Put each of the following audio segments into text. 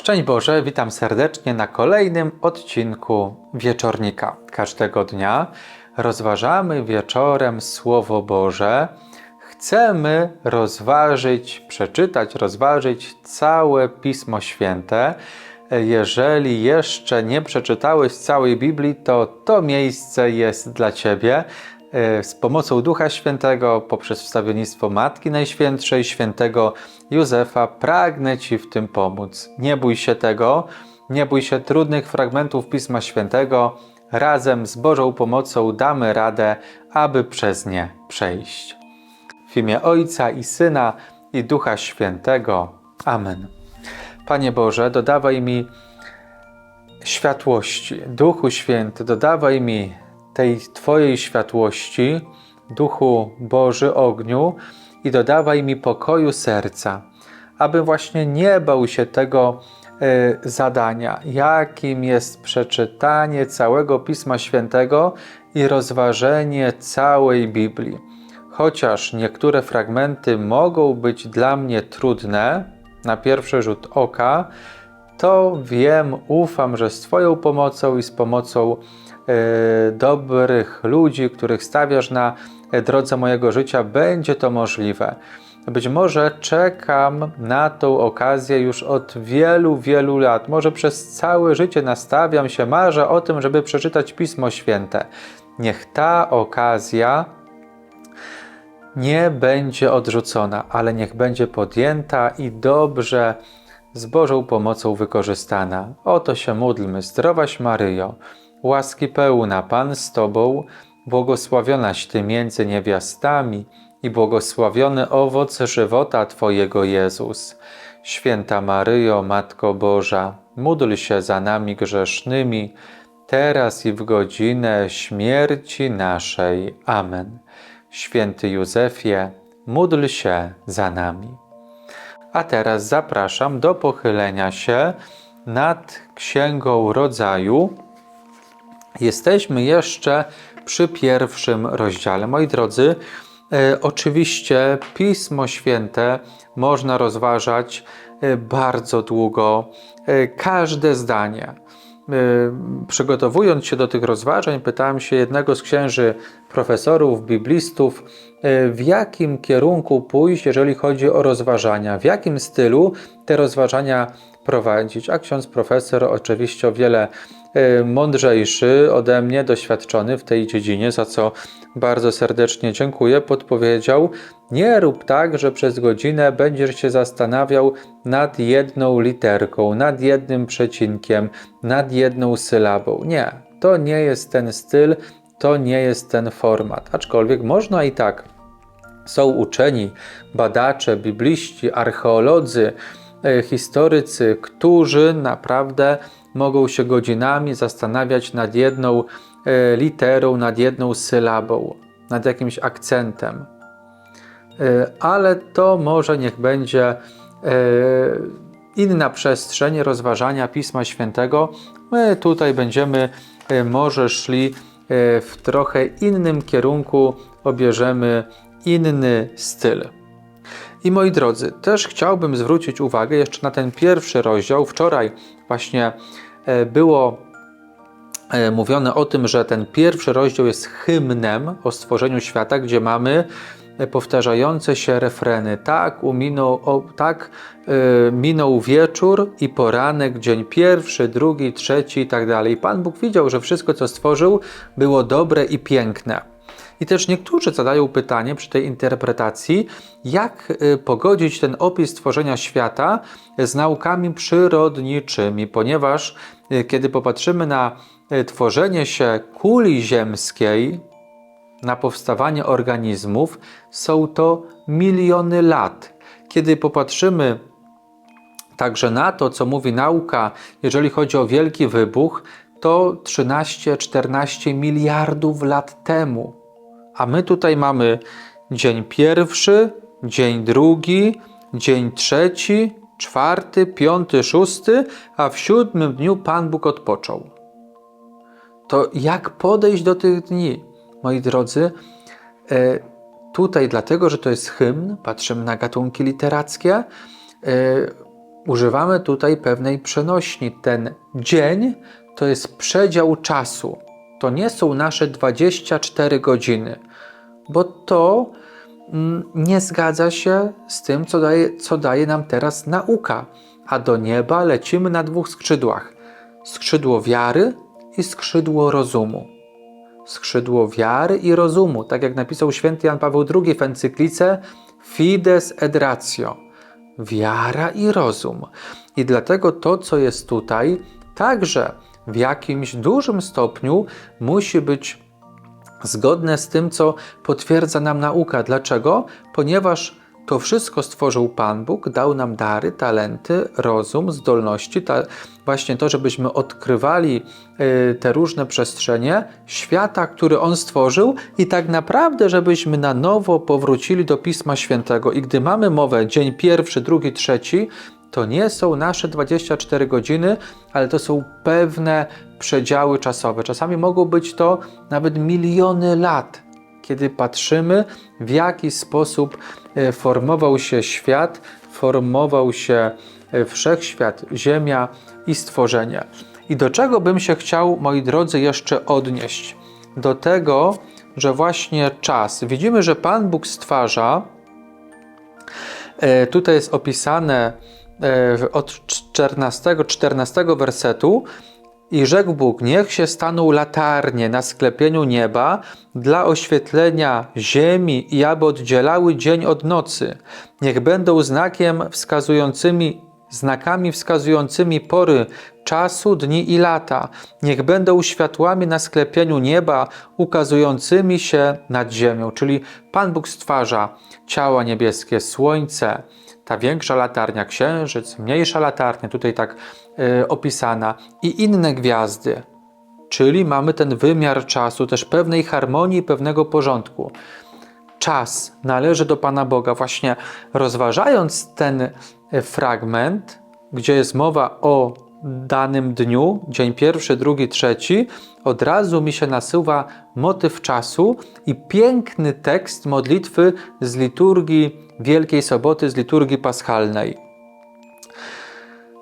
Szczęść Boże, witam serdecznie na kolejnym odcinku Wieczornika. Każdego dnia rozważamy wieczorem Słowo Boże. Chcemy rozważyć, przeczytać, rozważyć całe Pismo Święte. Jeżeli jeszcze nie przeczytałeś całej Biblii, to to miejsce jest dla Ciebie. E, Z pomocą Ducha Świętego, poprzez wstawiennictwo Matki Najświętszej, świętego Józefa, pragnę Ci w tym pomóc. Nie bój się tego, nie bój się trudnych fragmentów Pisma Świętego. Razem z Bożą pomocą damy radę, aby przez nie przejść. W imię Ojca i Syna i Ducha Świętego. Amen. Panie Boże, dodawaj mi światłości. Duchu Święty, dodawaj mi tej Twojej światłości, Duchu Boży ogniu i dodawaj mi pokoju serca, aby właśnie nie bał się tego e, zadania, jakim jest przeczytanie całego Pisma Świętego i rozważenie całej Biblii. Chociaż niektóre fragmenty mogą być dla mnie trudne na pierwszy rzut oka, to wiem, ufam, że z Twoją pomocą i z pomocą dobrych ludzi, których stawiasz na drodze mojego życia, będzie to możliwe. Być może czekam na tą okazję już od wielu, wielu lat. Może przez całe życie nastawiam się, marzę o tym, żeby przeczytać Pismo Święte. Niech ta okazja nie będzie odrzucona, ale niech będzie podjęta i dobrze z Bożą pomocą wykorzystana. Oto się módlmy. Zdrowaś Maryjo, łaski pełna, Pan z Tobą, błogosławionaś Ty między niewiastami i błogosławiony owoc żywota Twojego Jezus. Święta Maryjo, Matko Boża, módl się za nami grzesznymi, teraz i w godzinę śmierci naszej. Amen. Święty Józefie, módl się za nami. A teraz zapraszam do pochylenia się nad Księgą Rodzaju. Jesteśmy jeszcze przy pierwszym rozdziale. Moi drodzy, e, oczywiście Pismo Święte można rozważać e, bardzo długo, e, każde zdanie. Przygotowując się do tych rozważań, pytałem się jednego z księży profesorów, biblistów, w jakim kierunku pójść, jeżeli chodzi o rozważania, w jakim stylu te rozważania prowadzić. A ksiądz profesor, oczywiście o wiele mądrzejszy ode mnie, doświadczony w tej dziedzinie, za co bardzo serdecznie dziękuję, podpowiedział: Nie rób tak, że przez godzinę będziesz się zastanawiał nad jedną literką, nad jednym przecinkiem, nad jedną sylabą. Nie, to nie jest ten styl, to nie jest ten format. Aczkolwiek można i tak. Są uczeni, badacze, bibliści, archeolodzy, e, historycy, którzy naprawdę mogą się godzinami zastanawiać nad jedną e, literą, nad jedną sylabą, nad jakimś akcentem. E, Ale to może niech będzie e, inna przestrzeń rozważania Pisma Świętego. My tutaj będziemy może szli w trochę innym kierunku, obierzemy inny styl. I moi drodzy, też chciałbym zwrócić uwagę jeszcze na ten pierwszy rozdział. Wczoraj właśnie e, było e, mówione o tym, że ten pierwszy rozdział jest hymnem o stworzeniu świata, gdzie mamy e, powtarzające się refreny. Tak, uminął, o, tak e, minął wieczór i poranek, dzień pierwszy, drugi, trzeci i tak dalej. Pan Bóg widział, że wszystko, co stworzył, było dobre i piękne. I też niektórzy zadają pytanie przy tej interpretacji, jak y, pogodzić ten opis stworzenia świata z naukami przyrodniczymi, ponieważ y, kiedy popatrzymy na y, tworzenie się kuli ziemskiej, na powstawanie organizmów, są to miliony lat. Kiedy popatrzymy Także na to, co mówi nauka, jeżeli chodzi o wielki wybuch, to 13-14 miliardów lat temu. A my tutaj mamy dzień pierwszy, dzień drugi, dzień trzeci, czwarty, piąty, szósty, a w siódmym dniu Pan Bóg odpoczął. To jak podejść do tych dni, moi drodzy? E, tutaj, dlatego że to jest hymn, patrzymy na gatunki literackie, e, używamy tutaj pewnej przenośni. Ten dzień to jest przedział czasu. To nie są nasze 24 godziny, bo to mm, nie zgadza się z tym, co daje, co daje nam teraz nauka. A do nieba lecimy na dwóch skrzydłach: skrzydło wiary i skrzydło rozumu. Skrzydło wiary i rozumu, tak jak napisał święty Jan Paweł II w encyklice Fides et Ratio. Wiara i rozum. I dlatego to, co jest tutaj, także w jakimś dużym stopniu musi być zgodne z tym, co potwierdza nam nauka. Dlaczego? Ponieważ to wszystko stworzył Pan Bóg, dał nam dary, talenty, rozum, zdolności, ta, właśnie to, żebyśmy odkrywali y, te różne przestrzenie świata, który On stworzył, i tak naprawdę, żebyśmy na nowo powrócili do Pisma Świętego. I gdy mamy mowę dzień pierwszy, drugi, trzeci, to nie są nasze 24 godziny, ale to są pewne przedziały czasowe. Czasami mogą być to nawet miliony lat, kiedy patrzymy, w jaki sposób e, formował się świat, formował się e, wszechświat, Ziemia i stworzenie. I do czego bym się chciał, moi drodzy, jeszcze odnieść? Do tego, że właśnie czas. Widzimy, że Pan Bóg stwarza. E, tutaj jest opisane od 14, 14 wersetu. I rzekł Bóg: Niech się staną latarnie na sklepieniu nieba dla oświetlenia ziemi i aby oddzielały dzień od nocy. Niech będą znakiem wskazującymi znakami wskazującymi pory czasu, dni i lata. Niech będą światłami na sklepieniu nieba, ukazującymi się nad ziemią. Czyli Pan Bóg stwarza ciała niebieskie, słońce, ta większa latarnia, księżyc, mniejsza latarnia, tutaj tak y, opisana, i inne gwiazdy. Czyli mamy ten wymiar czasu, też pewnej harmonii, pewnego porządku. Czas należy do Pana Boga. Właśnie rozważając ten e, fragment, gdzie jest mowa o danym dniu, dzień pierwszy, drugi, trzeci, od razu mi się nasuwa motyw czasu i piękny tekst modlitwy z liturgii Wielkiej Soboty, z liturgii paschalnej.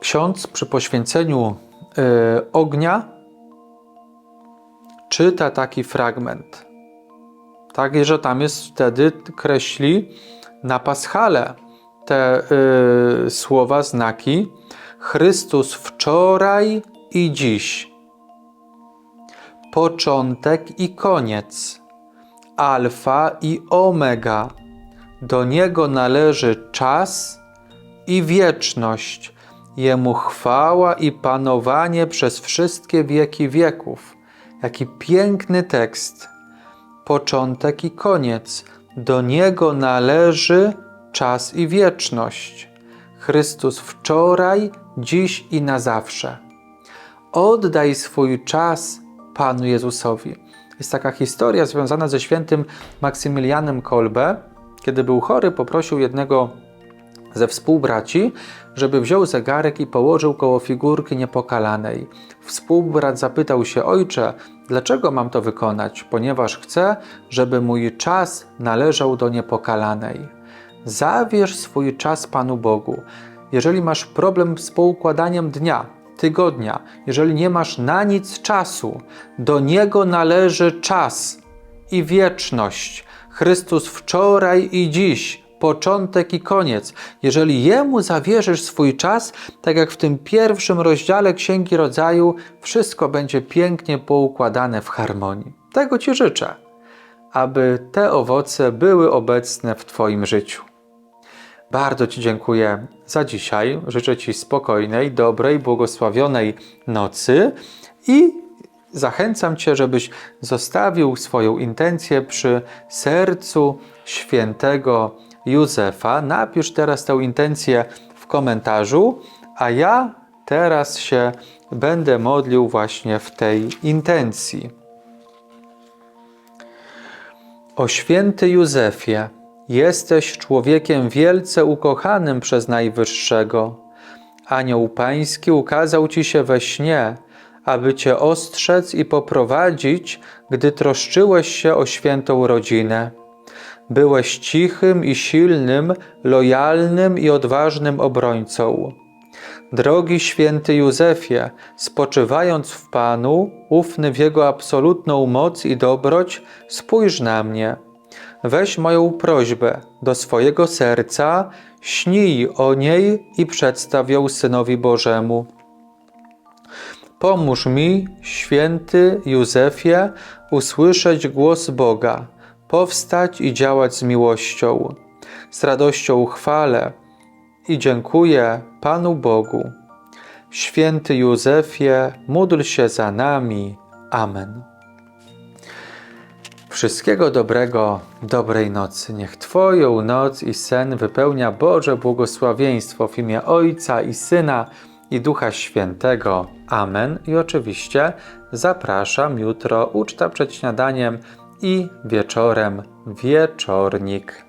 Ksiądz przy poświęceniu y, ognia czyta taki fragment. Tak, że tam jest wtedy, kreśli na paschale te y, słowa, znaki. Chrystus wczoraj i dziś. Początek i koniec. Alfa i omega. Do Niego należy czas i wieczność. Jemu chwała i panowanie przez wszystkie wieki wieków. Jaki piękny tekst. Początek i koniec. Do Niego należy czas i wieczność. Chrystus wczoraj, dziś i na zawsze. Oddaj swój czas Panu Jezusowi. Jest taka historia związana ze świętym Maksymilianem Kolbe. Kiedy był chory, poprosił jednego ze współbraci, żeby wziął zegarek i położył koło figurki niepokalanej. Współbrat zapytał się: Ojcze, dlaczego mam to wykonać? Ponieważ chcę, żeby mój czas należał do niepokalanej. Zawierz swój czas Panu Bogu. Jeżeli masz problem z poukładaniem dnia, tygodnia, jeżeli nie masz na nic czasu, do Niego należy czas i wieczność. Chrystus wczoraj i dziś, początek i koniec. Jeżeli Jemu zawierzysz swój czas, tak jak w tym pierwszym rozdziale Księgi Rodzaju, wszystko będzie pięknie poukładane w harmonii. Tego Ci życzę, aby te owoce były obecne w Twoim życiu. Bardzo Ci dziękuję za dzisiaj. Życzę Ci spokojnej, dobrej, błogosławionej nocy i zachęcam Cię, żebyś zostawił swoją intencję przy sercu świętego Józefa. Napisz teraz tę intencję w komentarzu, a ja teraz się będę modlił właśnie w tej intencji. O święty Józefie, jesteś człowiekiem wielce ukochanym przez Najwyższego. Anioł Pański ukazał Ci się we śnie, aby Cię ostrzec i poprowadzić, gdy troszczyłeś się o świętą rodzinę. Byłeś cichym i silnym, lojalnym i odważnym obrońcą. Drogi święty Józefie, spoczywając w Panu, ufny w Jego absolutną moc i dobroć, spójrz na mnie. Weź moją prośbę do swojego serca, śnij o niej i przedstaw ją Synowi Bożemu. Pomóż mi, święty Józefie, usłyszeć głos Boga, powstać i działać z miłością. Z radością chwalę i dziękuję Panu Bogu. Święty Józefie, módl się za nami. Amen. Wszystkiego dobrego, dobrej nocy. Niech Twoją noc i sen wypełnia Boże błogosławieństwo w imię Ojca i Syna i Ducha Świętego. Amen. I oczywiście zapraszam jutro uczta przed śniadaniem i wieczorem wieczornik.